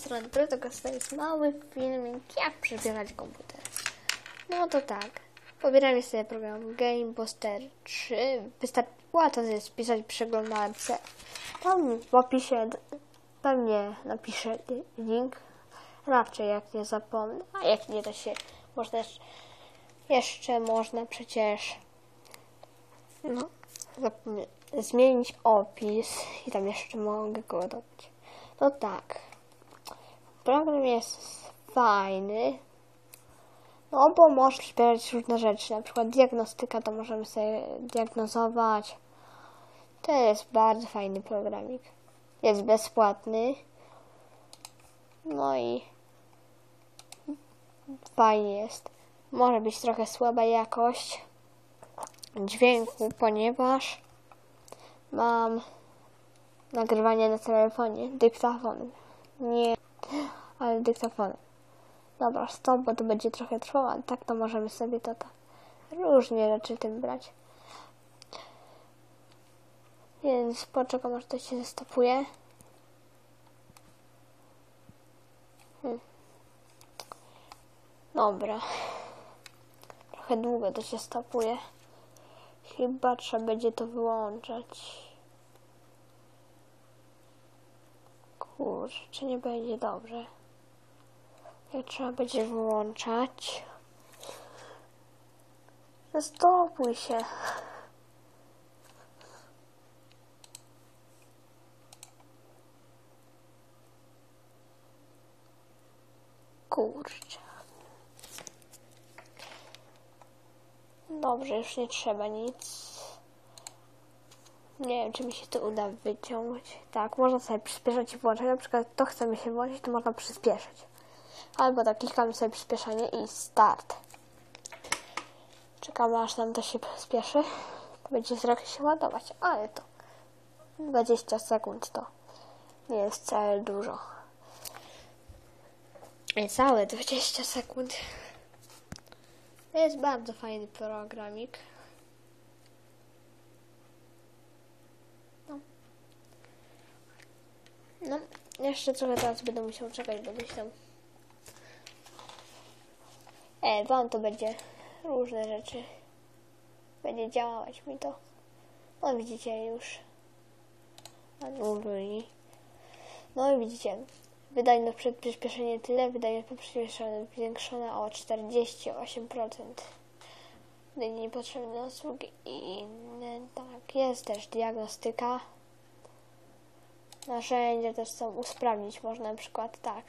strony Protokost, to jest mały filmik, jak przebierać komputer. No to tak, pobieramy sobie program Game Booster 3, wystarczy łatwo jest wpisać przeglądarce. Tam w opisie pewnie napiszę link, raczej jak nie zapomnę, a jak nie to się można jeszcze, można przecież no, zmienić opis i tam jeszcze mogę go dodać. No tak. Program jest fajny. No bo możesz wybierać różne rzeczy, na przykład diagnostyka, to możemy sobie diagnozować. To jest bardzo fajny programik. Jest bezpłatny. No i fajnie jest. Może być trochę słaba jakość dźwięku, ponieważ mam nagrywanie na telefonie, dyktafonem. Nie, ale dyktafonem. Dobra, stop, bo to będzie trochę trwało, ale tak to możemy sobie to tak różnie rzeczy tym brać. Więc poczekam aż to się zestopuje. Hmm. Dobra. Trochę długo to się stopuje. Chyba trzeba będzie to wyłączać. Kurczę, czy nie będzie dobrze? Jak trzeba będzie wyłączać? Stopuj się. Kurczę. Dobrze, już nie trzeba nic. Nie wiem, czy mi się to uda wyciągnąć. Tak, można sobie przyspieszać i włączać. Na przykład to chcemy się włączyć, to można przyspieszyć. Albo tak klikamy sobie przyspieszenie i start. Czekamy aż nam to się przyspieszy. To będzie trochę się ładować, ale to 20 sekund to nie jest wcale dużo. Niecałe 20 sekund. To jest bardzo fajny programik. No. No, jeszcze trochę teraz będę musiał czekać, bo gdzieś tam. E, wam to będzie różne rzeczy. Będzie działać mi to. No widzicie już. No i widzicie. Wydajność przed przyspieszenie tyle, wydajność po przyspieszeniu zwiększona o 48%. Wydajnie niepotrzebne usługi i inne. Tak, jest też diagnostyka. Narzędzia też są usprawnić. Można na przykład tak.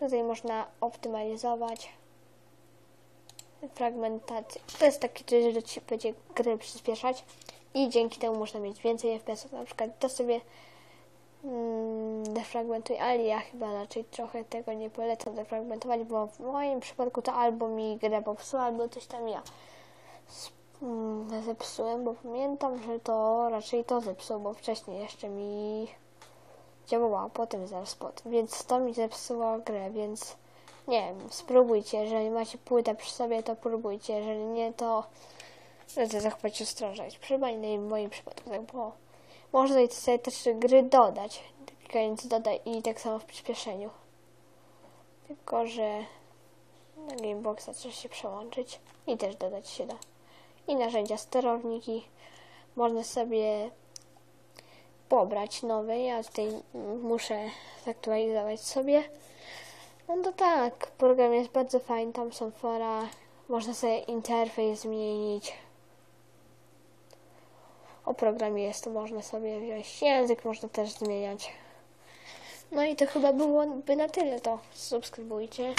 Tutaj można optymalizować fragmentację. To jest taki coś, że ci będzie gry przyspieszać i dzięki temu można mieć więcej FPS-ów. Na przykład to sobie mm, defragmentuję, ale ja chyba raczej trochę tego nie polecam defragmentować, bo w moim przypadku to albo mi grę popsuła, albo coś tam ja mm, zepsułem, bo pamiętam, że to raczej to zepsuło, bo wcześniej jeszcze mi działała, potem zaraz potem, więc to mi zepsuło grę, więc nie wiem, spróbujcie, jeżeli macie płytę przy sobie, to próbujcie, jeżeli nie, to tak będzie ostrożać. Przynajmniej w moim przypadku tak było. Można sobie też gry dodać, klikając dodaj i tak samo w przyspieszeniu. Tylko, że na Gameboxa trzeba się przełączyć i też dodać się da. I narzędzia sterowniki. Można sobie pobrać nowe. Ja tutaj muszę zaktualizować sobie. No to tak, program jest bardzo fajny, tam są fora, można sobie interfejs zmienić. O programie jest to można sobie wziąć język, można też zmieniać. No i to chyba byłoby na tyle, to subskrybujcie.